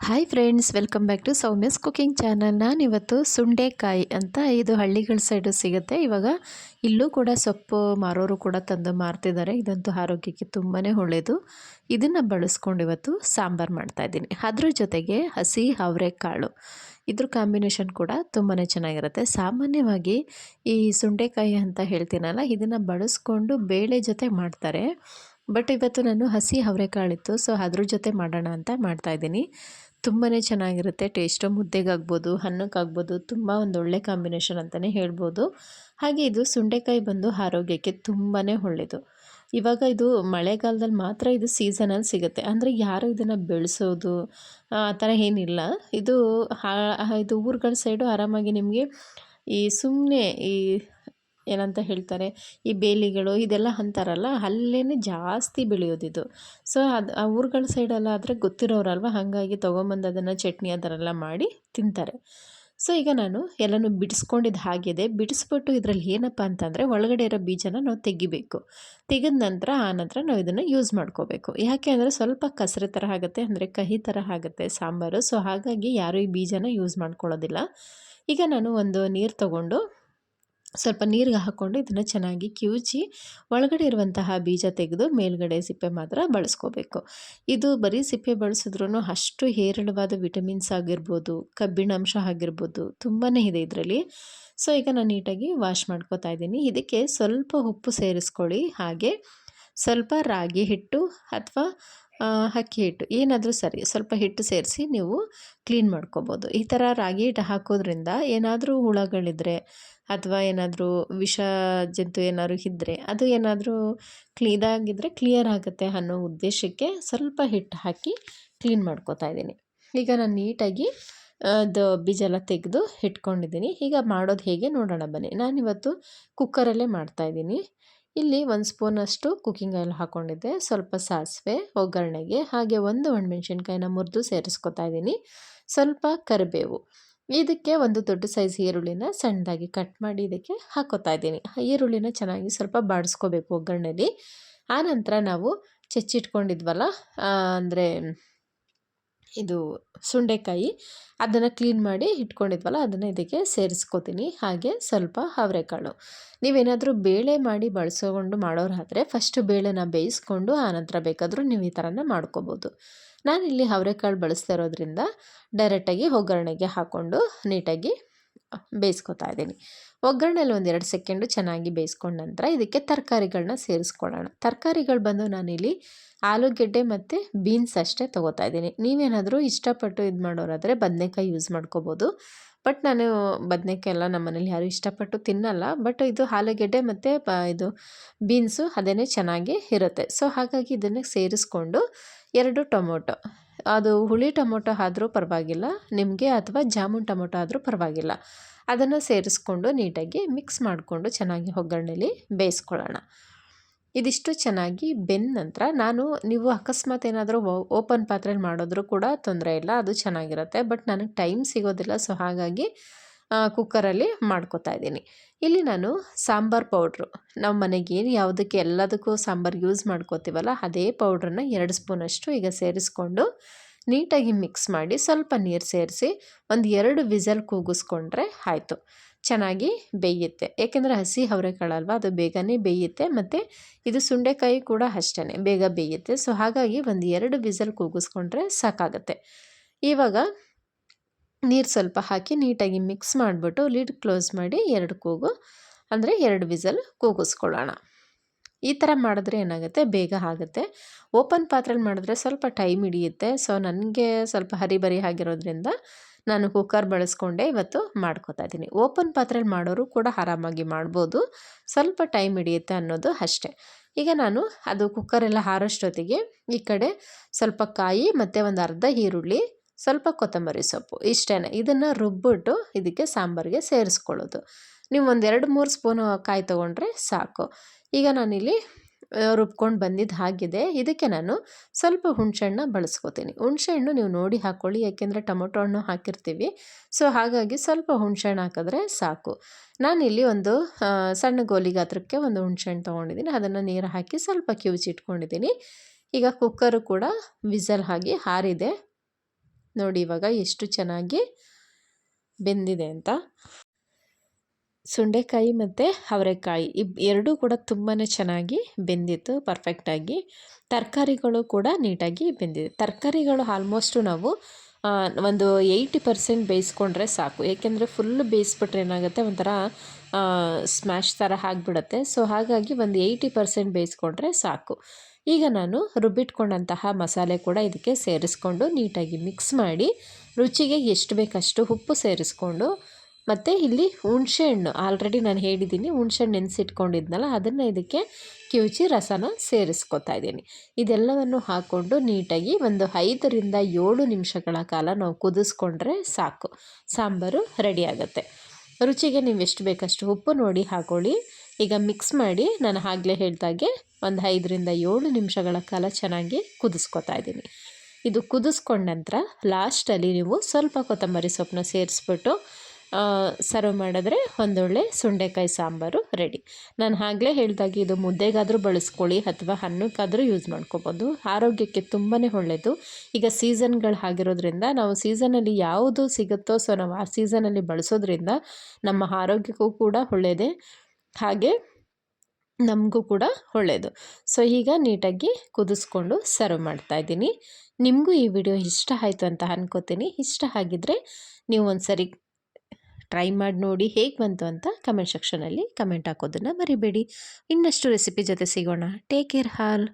Hi friends welcome back to Soumya's cooking channel ನಾನಿವತ್ತು ಸುಂಡೆಕಾಯಿ ಅಂತ ಇದು ಹಳ್ಳಿಗಳ ಸೈಡು ಸಿಗುತ್ತೆ. ಇವಾಗ ಇಲ್ಲೂ ಕೂಡ ಸೊಪ್ಪು ಮಾರೋರು ಕೂಡ ತಂದು ಮಾರ್ತಿದ್ದಾರೆ. ಇದಂತೂ ಆರೋಗ್ಯಕ್ಕೆ ತುಂಬಾ ಒಳ್ಳೆಯದು ಇದನ್ನು ಬಳಸ್ಕೊಂಡು ಇವತ್ತು ಸಾಂಬಾರು ಮಾಡ್ತಾಯಿದ್ದೀನಿ ಅದ್ರ ಜೊತೆಗೆ ಹಸಿ ಅವರೆಕಾಳು. ಇದ್ರ ಕಾಂಬಿನೇಷನ್ ಕೂಡ ತುಂಬಾ ಚೆನ್ನಾಗಿರುತ್ತೆ. ಸಾಮಾನ್ಯವಾಗಿ ಈ ಸುಂಡೆಕಾಯಿ ಅಂತ ಹೇಳ್ತೀನಲ್ಲ, ಇದನ್ನು ಬಳಸ್ಕೊಂಡು ಬೇಳೆ ಜೊತೆ ಮಾಡ್ತಾರೆ. ಬಟ್ ಇವತ್ತು ನಾನು ಹಸಿ ಅವರೆಕಾಳಿತ್ತು, ಸೊ ಅದ್ರ ಜೊತೆ ಮಾಡೋಣ ಅಂತ ಮಾಡ್ತಾಯಿದ್ದೀನಿ ತುಂಬಾ ಚೆನ್ನಾಗಿರುತ್ತೆ, ಟೇಸ್ಟು. ಮುದ್ದೆಗಾಗ್ಬೋದು ಅನ್ನಕ್ಕಾಗ್ಬೋದು ತುಂಬ ಒಂದು ಒಳ್ಳೆ ಕಾಂಬಿನೇಷನ್ ಅಂತಲೇ ಹೇಳ್ಬೋದು. ಹಾಗೆ ಇದು ಸುಂಡೆಕಾಯಿ ಬಂದು ಆರೋಗ್ಯಕ್ಕೆ ತುಂಬಾ ಒಳ್ಳೆಯದು. ಇವಾಗ ಇದು ಮಳೆಗಾಲದಲ್ಲಿ ಮಾತ್ರ ಇದು ಸೀಸನಲ್ಲಿ ಸಿಗುತ್ತೆ. ಅಂದರೆ ಯಾರು ಇದನ್ನು ಬೆಳೆಸೋದು, ಆ ಥರ ಏನಿಲ್ಲ. ಇದು ಇದು ಊರುಗಳ ಸೈಡು ಆರಾಮಾಗಿ ನಿಮಗೆ ಈ ಸುಮ್ಮನೆ ಈ ಏನಂತ ಹೇಳ್ತಾರೆ? ಈ ಬೇಲಿಗಳು ಇದೆಲ್ಲ ಅಂತಾರಲ್ಲ ಅಲ್ಲೇ ಜಾಸ್ತಿ ಬೆಳೆಯೋದಿದು. ಸೊ ಅದು ಆ ಊರುಗಳ ಸೈಡೆಲ್ಲ ಆದರೆ ಗೊತ್ತಿರೋರಲ್ವ? ಹಾಗಾಗಿ ತೊಗೊಂಬಂದು ಅದನ್ನು ಚಟ್ನಿ ಎಲ್ಲ ಮಾಡಿ ತಿಂತಾರೆ. ಸೊ ಈಗ ನಾನು ಎಲ್ಲನೂ ಬಿಡಿಸ್ಕೊಂಡಿದ್ದು ಹಾಗಿದೆ. ಬಿಡಿಸ್ಬಿಟ್ಟು ಇದರಲ್ಲಿ ಏನಪ್ಪ ಅಂತಂದರೆ, ಒಳಗಡೆ ಇರೋ ಬೀಜನ ನಾವು ತೆಗಿಬೇಕು. ತೆಗೆದ ನಂತರ ಆ ನಂತರ ನಾವು ಇದನ್ನು ಯೂಸ್ ಮಾಡ್ಕೋಬೇಕು. ಯಾಕೆ ಅಂದರೆ ಸ್ವಲ್ಪ ಕಸರೆ ಥರ ಆಗುತ್ತೆ, ಅಂದರೆ ಕಹಿ ಥರ ಆಗುತ್ತೆ ಸಾಂಬಾರು. ಸೊ ಹಾಗಾಗಿ ಯಾರೂ ಈ ಬೀಜನ ಯೂಸ್ ಮಾಡ್ಕೊಳ್ಳೋದಿಲ್ಲ. ಈಗ ನಾನು ಒಂದು ನೀರು ತೊಗೊಂಡು ಸ್ವಲ್ಪ ನೀರಿಗೆ ಹಾಕ್ಕೊಂಡು ಇದನ್ನು ಚೆನ್ನಾಗಿ ಕಿವುಚಿ ಒಳಗಡೆ ಇರುವಂತಹ ಬೀಜ ತೆಗೆದು ಮೇಲ್ಗಡೆ ಸಿಪ್ಪೆ ಮಾತ್ರ ಬಳಸ್ಕೋಬೇಕು. ಇದು ಬರೀ ಸಿಪ್ಪೆ ಬಳಸಿದ್ರೂ ಅಷ್ಟು ಹೇರಳವಾದ ವಿಟಮಿನ್ಸ್ ಆಗಿರ್ಬೋದು, ಕಬ್ಬಿಣಾಂಶ ಆಗಿರ್ಬೋದು ತುಂಬಾ ಇದೆ ಇದರಲ್ಲಿ. ಸೊ, ಈಗ ನಾನು ನೀಟಾಗಿ ವಾಶ್ ಮಾಡ್ಕೋತಾ ಇದ್ದೀನಿ. ಇದಕ್ಕೆ ಸ್ವಲ್ಪ ಉಪ್ಪು ಸೇರಿಸ್ಕೊಳ್ಳಿ. ಹಾಗೆ ಸ್ವಲ್ಪ ರಾಗಿ ಹಿಟ್ಟು ಅಥವಾ ಅಕ್ಕಿ ಹಿಟ್ಟು, ಏನಾದರೂ ಸರಿ, ಸ್ವಲ್ಪ ಹಿಟ್ಟು ಸೇರಿಸಿ ನೀವು ಕ್ಲೀನ್ ಮಾಡ್ಕೋಬೋದು. ಈ ಥರ ರಾಗಿ ಹಿಟ್ಟು ಹಾಕೋದ್ರಿಂದ ಏನಾದರೂ ಹುಳಗಳಿದ್ರೆ ಅಥವಾ ಏನಾದರೂ ವಿಷ ಜಂತು ಏನಾದ್ರು ಇದ್ದರೆ ಅದು ಏನಾದರೂ ಕ್ಲೀ ಇದಾಗಿದ್ದರೆ ಕ್ಲಿಯರ್ ಆಗುತ್ತೆ ಅನ್ನೋ ಉದ್ದೇಶಕ್ಕೆ ಸ್ವಲ್ಪ ಹಿಟ್ಟು ಹಾಕಿ ಕ್ಲೀನ್ ಮಾಡ್ಕೋತಾ ಇದ್ದೀನಿ. ಈಗ ನಾನು ನೀಟಾಗಿ ಅದು ಬೀಜ ಎಲ್ಲ ತೆಗೆದು ಇಟ್ಕೊಂಡಿದ್ದೀನಿ. ಈಗ ಮಾಡೋದು ಹೇಗೆ ನೋಡೋಣ ಬನ್ನಿ. ನಾನಿವತ್ತು ಕುಕ್ಕರಲ್ಲೇ ಮಾಡ್ತಾಯಿದ್ದೀನಿ ಇಲ್ಲಿ ಒಂದು ಸ್ಪೂನಷ್ಟು ಕುಕ್ಕಿಂಗ್ ಆಯಿಲ್ ಹಾಕ್ಕೊಂಡಿದ್ದೆ ಸ್ವಲ್ಪ ಸಾಸಿವೆ, ಒಗ್ಗರಣೆಗೆ, ಹಾಗೆ ಒಂದು ಒಣಮೆಣ್ಸಿನ್ಕಾಯಿನ ಮುರಿದು ಸೇರಿಸ್ಕೊತಾ ಇದ್ದೀನಿ. ಸ್ವಲ್ಪ ಕರಿಬೇವು. ಇದಕ್ಕೆ ಒಂದು ದೊಡ್ಡ ಸೈಜ್ ಈರುಳ್ಳಿನ ಸಣ್ಣದಾಗಿ ಕಟ್ ಮಾಡಿ ಇದಕ್ಕೆ ಹಾಕೋತಾ ಇದ್ದೀನಿ. ಈರುಳ್ಳಿನ ಚೆನ್ನಾಗಿ ಸ್ವಲ್ಪ ಬಾಡಿಸ್ಕೋಬೇಕು ಒಗ್ಗರಣೆಲಿ. ಆನಂತರ ನಾವು ಚಚ್ಚಿಟ್ಕೊಂಡಿದ್ವಲ್ಲ ಅಂದರೆ ಇದು ಸುಂಡೆಕಾಯಿ. ಅದನ್ನು ಕ್ಲೀನ್ ಮಾಡಿ ಇಟ್ಕೊಂಡಿದ್ವಲ್ಲ, ಅದನ್ನು ಇದಕ್ಕೆ ಸೇರಿಸ್ಕೋತೀನಿ. ಹಾಗೆ ಸ್ವಲ್ಪ ಅವರೆಕಾಳು. ನೀವೇನಾದರೂ ಬೇಳೆ ಮಾಡಿ ಬಳಸ್ಕೊಂಡು ಮಾಡೋರಾದರೆ ಫಸ್ಟ್ ಬೇಳೆನ ಬೇಯಿಸ್ಕೊಂಡು ಆನಂತರ ಬೇಕಾದರೂ ನೀವು ಈ ಥರನೇ ಮಾಡ್ಕೋಬೋದು. ನಾನಿಲ್ಲಿ ಅವರೆಕಾಳು ಬಳಸ್ತಾ ಇರೋದ್ರಿಂದ ಡೈರೆಕ್ಟಾಗಿ ಒಗ್ಗರಣೆಗೆ ಹಾಕ್ಕೊಂಡು ನೀಟಾಗಿ ಬೇಯಿಸ್ಕೊತಾ ಇದ್ದೀನಿ ಒಗ್ಗರಣೆಯಲ್ಲಿ ಒಂದೆರಡು ಸೆಕೆಂಡು ಚೆನ್ನಾಗಿ ಬೇಯಿಸ್ಕೊಂಡ ನಂತರ ಇದಕ್ಕೆ ತರಕಾರಿಗಳನ್ನ ಸೇರಿಸ್ಕೊಳ್ಳೋಣ. ತರಕಾರಿಗಳು ಬಂದು ನಾನಿಲ್ಲಿ ಆಲೂಗೆಡ್ಡೆ ಮತ್ತು ಬೀನ್ಸ್ ಅಷ್ಟೇ ತೊಗೋತಾ ಇದ್ದೀನಿ ನೀವೇನಾದರೂ ಇಷ್ಟಪಟ್ಟು ಇದು ಮಾಡೋರಾದರೆ ಬದನೆಕಾಯಿ ಯೂಸ್ ಮಾಡ್ಕೋಬೋದು. ಬಟ್ ನಾನು ಬದನೆಕಾಯಿ ಎಲ್ಲ ನಮ್ಮ ಮನೇಲಿ ಯಾರೂ ಇಷ್ಟಪಟ್ಟು ತಿನ್ನಲ್ಲ. ಬಟ್ ಇದು ಆಲೂಗೆಡ್ಡೆ ಮತ್ತು ಇದು ಬೀನ್ಸು ಅದೇ ಚೆನ್ನಾಗಿ ಇರುತ್ತೆ. ಸೊ ಹಾಗಾಗಿ ಇದನ್ನು ಸೇರಿಸ್ಕೊಂಡು ಎರಡು ಟೊಮೊಟೊ. ಅದು ಹುಳಿ ಟೊಮೊಟೊ ಆದರೂ ಪರವಾಗಿಲ್ಲ, ನಿಮಗೆ ಅಥವಾ ಜಾಮೂನ್ ಟೊಮೊಟೊ ಆದರೂ ಪರವಾಗಿಲ್ಲ. ಅದನ್ನು ಸೇರಿಸ್ಕೊಂಡು ನೀಟಾಗಿ ಮಿಕ್ಸ್ ಮಾಡಿಕೊಂಡು ಚೆನ್ನಾಗಿ ಒಗ್ಗರಣೆಲಿ ಬೇಯಿಸ್ಕೊಳ್ಳೋಣ. ಇದಿಷ್ಟು ಚೆನ್ನಾಗಿ ಬೆಂದ ನಂತರ ನಾನು, ನೀವು ಅಕಸ್ಮಾತ್ ಏನಾದರೂ ಓಪನ್ ಪಾತ್ರೆಯಲ್ಲಿ ಮಾಡಿದ್ರೂ ಕೂಡ ತೊಂದರೆ ಇಲ್ಲ, ಅದು ಚೆನ್ನಾಗಿರುತ್ತೆ. ಬಟ್ ನನಗೆ ಟೈಮ್ ಸಿಗೋದಿಲ್ಲ, ಸೊ ಹಾಗಾಗಿ ಕುಕ್ಕರಲ್ಲಿ ಮಾಡ್ಕೋತಾ ಇದ್ದೀನಿ. ಇಲ್ಲಿ ನಾನು ಸಾಂಬಾರು ಪೌಡ್ರು ನಮ್ಮ ಮನೆಗೆ ಏನು ಯಾವುದಕ್ಕೆ ಎಲ್ಲದಕ್ಕೂ ಸಾಂಬಾರು ಯೂಸ್ ಮಾಡ್ಕೋತೀವಲ್ಲ, ಅದೇ ಪೌಡ್ರನ್ನ ಎರಡು ಸ್ಪೂನಷ್ಟು ಈಗ ಸೇರಿಸ್ಕೊಂಡು ನೀಟಾಗಿ ಮಿಕ್ಸ್ ಮಾಡಿ ಸ್ವಲ್ಪ ನೀರು ಸೇರಿಸಿ ಒಂದು ಎರಡು ವಿಸಲ್ ಕೂಗಿಸ್ಕೊಂಡ್ರೆ ಆಯಿತು. ಚೆನ್ನಾಗಿ ಬೇಯುತ್ತೆ. ಏಕೆಂದರೆ ಹಸಿ ಅವರೆಕಾಳಲ್ವ, ಅದು ಬೇಗನೆ ಬೇಯುತ್ತೆ ಮತ್ತು ಇದು ಸುಂಡೆಕಾಯಿ ಕೂಡ ಅಷ್ಟೇ ಬೇಗ ಬೇಯುತ್ತೆ. ಸೊ ಹಾಗಾಗಿ ಒಂದು ಎರಡು ವಿಸಲ್ ಕೂಗಿಸ್ಕೊಂಡ್ರೆ ಸಾಕಾಗುತ್ತೆ. ಇವಾಗ ನೀರು ಸ್ವಲ್ಪ ಹಾಕಿ ನೀಟಾಗಿ ಮಿಕ್ಸ್ ಮಾಡಿಬಿಟ್ಟು ಲಿಡ್ ಕ್ಲೋಸ್ ಮಾಡಿ ಎರಡು ಕೂಗು, ಅಂದರೆ ಎರಡು ವಿಸಲ್ ಕೂಗಿಸ್ಕೊಳ್ಳೋಣ. ಈ ಥರ ಮಾಡಿದ್ರೆ ಏನಾಗುತ್ತೆ? ಬೇಗ ಆಗುತ್ತೆ. ಓಪನ್ ಪಾತ್ರೆಲಿ ಮಾಡಿದ್ರೆ ಸ್ವಲ್ಪ ಟೈಮ್ ಹಿಡಿಯುತ್ತೆ. ಸೊ ನನಗೆ ಸ್ವಲ್ಪ ಹರಿಬರಿ ಆಗಿರೋದ್ರಿಂದ ನಾನು ಕುಕ್ಕರ್ ಬಳಸ್ಕೊಂಡೆ ಇವತ್ತು ಮಾಡ್ಕೋತಾ ಇದ್ದೀನಿ. ಓಪನ್ ಪಾತ್ರೆಲಿ ಮಾಡೋರು ಕೂಡ ಆರಾಮಾಗಿ ಮಾಡ್ಬೋದು. ಸ್ವಲ್ಪ ಟೈಮ್ ಹಿಡಿಯುತ್ತೆ ಅನ್ನೋದು ಅಷ್ಟೇ. ಈಗ ನಾನು ಅದು ಕುಕ್ಕರೆಲ್ಲ ಹಾರೋಷ್ಟೊತ್ತಿಗೆ ಈ ಕಡೆ ಸ್ವಲ್ಪ ಕಾಯಿ, ಮತ್ತು ಒಂದು ಅರ್ಧ ಈರುಳ್ಳಿ ಸ್ವಲ್ಪ ಕೊತ್ತಂಬರಿ ಸೊಪ್ಪು ಇಷ್ಟೇ ಇದನ್ನು ರುಬ್ಬಿಟ್ಟು ಇದಕ್ಕೆ ಸಾಂಬಾರಿಗೆ ಸೇರಿಸ್ಕೊಳ್ಳೋದು. ನೀವು ಒಂದು ಎರಡು ಮೂರು ಸ್ಪೂನು ಕಾಯಿ ತೊಗೊಂಡ್ರೆ ಸಾಕು. ಈಗ ನಾನಿಲ್ಲಿ ರುಬ್ಕೊಂಡು ಬಂದಿದ್ದು ಹಾಗಿದೆ. ಇದಕ್ಕೆ ನಾನು ಸ್ವಲ್ಪ ಹುಣಸೆಹಣ್ಣ ಬಳಸ್ಕೋತೀನಿ. ಹುಣಸೆಹಣ್ಣು ನೀವು ನೋಡಿ ಹಾಕ್ಕೊಳ್ಳಿ ಯಾಕೆಂದರೆ ಟೊಮೊಟೊ ಹಣ್ಣು ಹಾಕಿರ್ತೀವಿ. ಸೊ, ಹಾಗಾಗಿ ಸ್ವಲ್ಪ ಹುಣಸೆಹಣ್ಣು ಹಾಕಿದ್ರೆ ಸಾಕು. ನಾನಿಲ್ಲಿ ಒಂದು ಸಣ್ಣ ಗೋಲಿ ಗಾತ್ರಕ್ಕೆ ಒಂದು ಹುಣಸೆಹಣ್ಣು ತೊಗೊಂಡಿದ್ದೀನಿ. ಅದನ್ನು ನೀರು ಹಾಕಿ ಸ್ವಲ್ಪ ಕಿವುಚಿಟ್ಕೊಂಡಿದ್ದೀನಿ ಈಗ ಕುಕ್ಕರು ಕೂಡ ವಿಸಲ್ ಆಗಿ ಹಾರಿದೆ. ನೋಡಿ ಇವಾಗ ಎಷ್ಟು ಚೆನ್ನಾಗಿ ಬೆಂದಿದೆ ಅಂತ. ಸುಂಡೆಕಾಯಿ ಮತ್ತು ಅವರೆಕಾಯಿ ಇಬ್ ಎರಡೂ ಕೂಡ ತುಂಬಾ ಚೆನ್ನಾಗಿ ಬೆಂದಿತ್ತು ಪರ್ಫೆಕ್ಟಾಗಿ ತರಕಾರಿಗಳು ಕೂಡ ನೀಟಾಗಿ ಬೆಂದಿದೆ. ತರಕಾರಿಗಳು ಆಲ್ಮೋಸ್ಟು ನಾವು ಒಂದು ಏಯ್ಟಿ ಪರ್ಸೆಂಟ್ ಬೇಯಿಸ್ಕೊಂಡ್ರೆ ಸಾಕು. ಏಕೆಂದರೆ ಫುಲ್ ಬೇಯಿಸ್ಬಿಟ್ರೆ ಏನಾಗುತ್ತೆ? ಒಂಥರ ಸ್ಮ್ಯಾಶ್ ಥರ ಆಗಿಬಿಡುತ್ತೆ. ಸೊ ಹಾಗಾಗಿ ಒಂದು ಏಯ್ಟಿ ಪರ್ಸೆಂಟ್ ಬೇಯಿಸ್ಕೊಂಡ್ರೆ ಸಾಕು. ಈಗ ನಾನು ರುಬ್ಬಿಟ್ಕೊಂಡಂತಹ ಮಸಾಲೆ ಕೂಡ ಇದಕ್ಕೆ ಸೇರಿಸ್ಕೊಂಡು ನೀಟಾಗಿ ಮಿಕ್ಸ್ ಮಾಡಿ ರುಚಿಗೆ ಎಷ್ಟು ಬೇಕಷ್ಟು ಉಪ್ಪು ಸೇರಿಸ್ಕೊಂಡು ಮತ್ತು ಇಲ್ಲಿ ಹುಣಸೆಹಣ್ಣು ಆಲ್ರೆಡಿ ನಾನು ಹೇಳಿದ್ದೀನಿ ಹುಣಸೆಹಣ್ಣು ನೆನೆಸಿಟ್ಕೊಂಡಿದ್ನಲ್ಲ, ಅದನ್ನು ಇದಕ್ಕೆ ಕಿವುಚಿ ರಸನ ಸೇರಿಸ್ಕೊತಾ ಇದ್ದೀನಿ. ಇದೆಲ್ಲವನ್ನು ಹಾಕ್ಕೊಂಡು ನೀಟಾಗಿ ಒಂದು ಐದರಿಂದ ಏಳು ನಿಮಿಷಗಳ ಕಾಲ ನಾವು ಕುದಿಸ್ಕೊಂಡ್ರೆ ಸಾಕು. ಸಾಂಬಾರು ರೆಡಿ ಆಗುತ್ತೆ. ರುಚಿಗೆ ನೀವು ಎಷ್ಟು ಬೇಕಷ್ಟು ಉಪ್ಪು ನೋಡಿ ಹಾಕೊಳ್ಳಿ. ಈಗ ಮಿಕ್ಸ್ ಮಾಡಿ ನಾನು ಆಗಲೇ ಹೇಳ್ದಾಗೆ ಒಂದು ಐದರಿಂದ ಏಳು ನಿಮಿಷಗಳ ಕಾಲ ಚೆನ್ನಾಗಿ ಕುದಿಸ್ಕೊತಾ ಇದ್ದೀನಿ. ಇದು ಕುದಿಸ್ಕೊಂಡ ನಂತರ ಲಾಸ್ಟಲ್ಲಿ ನೀವು ಸ್ವಲ್ಪ ಕೊತ್ತಂಬರಿ ಸೊಪ್ಪನ್ನ ಸೇರಿಸ್ಬಿಟ್ಟು ಸರ್ವ್ ಮಾಡಿದ್ರೆ ಒಂದೊಳ್ಳೆ ಸುಂಡೆಕಾಯಿ ಸಾಂಬಾರು ರೆಡಿ ನಾನು ಆಗಲೇ ಹೇಳ್ದಾಗೆ ಇದು ಮುದ್ದೆಗಾದರೂ ಬಳಸ್ಕೊಳ್ಳಿ ಅಥವಾ ಅನ್ನಕ್ಕಾದರೂ ಯೂಸ್ ಮಾಡ್ಕೋಬೋದು. ಆರೋಗ್ಯಕ್ಕೆ ತುಂಬಾ ಒಳ್ಳೆಯದು ಈಗ ಸೀಸನ್ಗಳು ಆಗಿರೋದ್ರಿಂದ ನಾವು ಸೀಸನಲ್ಲಿ ಯಾವುದು ಸಿಗುತ್ತೋ ಸೊ ನಾವು ಆ ಸೀಸನಲ್ಲಿ ಬಳಸೋದ್ರಿಂದ ನಮ್ಮ ಆರೋಗ್ಯಕ್ಕೂ ಕೂಡ ಒಳ್ಳೆಯದೇ ಹಾಗೆ ನಮಗೂ ಕೂಡ ಒಳ್ಳೆಯದು ಸೊ ಈಗ ನೀಟಾಗಿ ಕುದಿಸ್ಕೊಂಡು ಸರ್ವ್ ಮಾಡ್ತಾ ಇದ್ದೀನಿ. ನಿಮಗೂ ಈ ವಿಡಿಯೋ ಇಷ್ಟ ಆಯಿತು ಅಂತ ಅನ್ಕೋತೀನಿ. ಇಷ್ಟ ಆಗಿದ್ದರೆ ನೀವು ಒಂದು ಸರಿ ಟ್ರೈ ಮಾಡಿ ನೋಡಿ ಹೇಗೆ ಬಂತು ಅಂತ ಕಮೆಂಟ್ ಸೆಕ್ಷನಲ್ಲಿ ಕಮೆಂಟ್ ಹಾಕೋದನ್ನು ಮರಿಬೇಡಿ. ಇನ್ನಷ್ಟು ರೆಸಿಪಿ ಜೊತೆ ಸಿಗೋಣ. ಟೇಕ್ ಕೇರ್ ಹಾಲ್